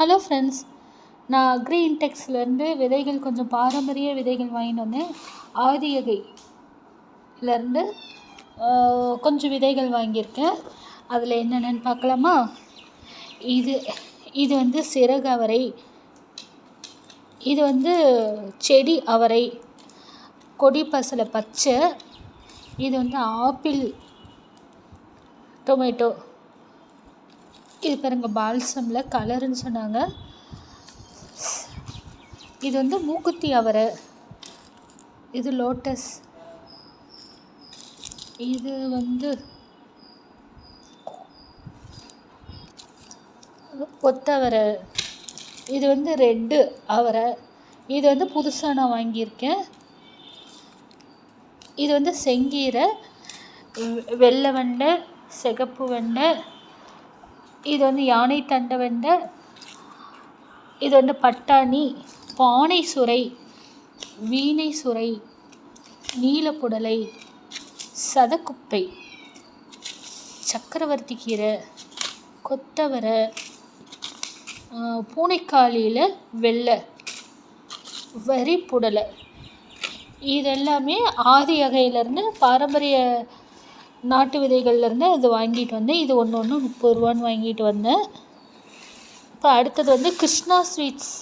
Hello friends நான் agri இன்டெக்ஸ்லேருந்து விதைகள் கொஞ்சம் பாரம்பரிய விதைகள் வாங்கிட்டு வந்தேன். ஆதியகைலேருந்து கொஞ்சம் விதைகள் வாங்கியிருக்கேன். அதில் என்னென்னு பார்க்கலாமா? இது இது வந்து சிறகு அவரை இது வந்து செடி அவரை கொடி பசலை பச்சை இது வந்து ஆப்பிள் டொமேட்டோ இது பாருங்க பால்சமில் கலருன்னு சொன்னாங்க. இது வந்து மூக்குத்தி அவரை. இது லோட்டஸ். இது வந்து கொத்தவரை. இது வந்து ரெட்டு அவரை. இது வந்து புதுசாக நான் வாங்கியிருக்கேன். இது வந்து செங்கீரை வெள்ளை வெண்டை சிகப்பு வெண்டை இது வந்து யானை தண்டவெண்ட இது வந்து பட்டாணி பானை சுரை வீணை சுரை நீலப்புடலை சதக்குப்பை சக்கரவர்த்தி கீரை கொத்தவரை பூனைக்காலியில் பூனைக்காளியில் வெள்ளை வரிப்புடலை. இதெல்லாமே ஆதி வகையிலேருந்து பாரம்பரிய நாட்டு விதைகள்லேருந்து அது வாங்கிட்டு வந்தேன் இது ஒன்று ஒன்று முப்பது ரூபான்னு வாங்கிட்டு வந்தேன். இப்போ அடுத்தது வந்து கிருஷ்ணா ஸ்வீட்ஸ்.